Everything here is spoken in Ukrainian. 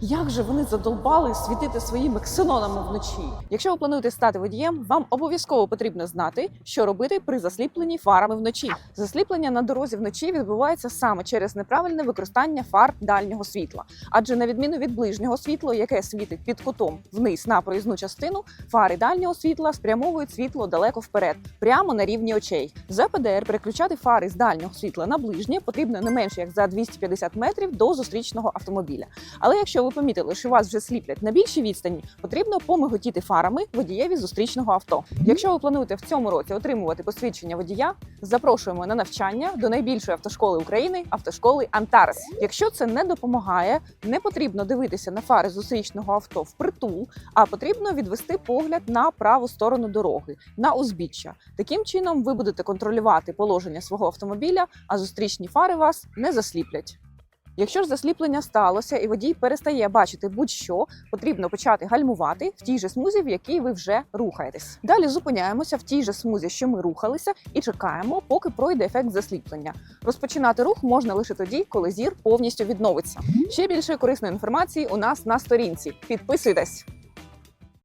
Як же вони задолбали світити своїми ксенонами вночі? Якщо ви плануєте стати водієм, вам обов'язково потрібно знати, що робити при засліпленні фарами вночі. Засліплення на дорозі вночі відбувається саме через неправильне використання фар дальнього світла. Адже на відміну від ближнього світла, яке світить під кутом вниз на проїзну частину, фари дальнього світла спрямовують світло далеко вперед, прямо на рівні очей. За ПДР переключати фари з дальнього світла на ближнє потрібно не менше як за 250 метрів до зустрічного автомобіля. Але якщо ви помітили, що вас вже сліплять на більшій відстані, потрібно помиготіти фарами водієві зустрічного авто. Якщо ви плануєте в цьому році отримувати посвідчення водія, запрошуємо на навчання до найбільшої автошколи України автошколи Антарес. Якщо це не допомагає, не потрібно дивитися на фари зустрічного авто впритул, а потрібно відвести погляд на праву сторону дороги, на узбіччя. Таким чином ви будете контролювати положення свого автомобіля, а зустрічні фари вас не засліплять. Якщо ж засліплення сталося і водій перестає бачити будь-що, потрібно почати гальмувати в тій же смузі, в якій ви вже рухаєтесь. Далі зупиняємося в тій же смузі, що ми рухалися, і чекаємо, поки пройде ефект засліплення. Розпочинати рух можна лише тоді, коли зір повністю відновиться. Ще більше корисної інформації у нас на сторінці. Підписуйтесь!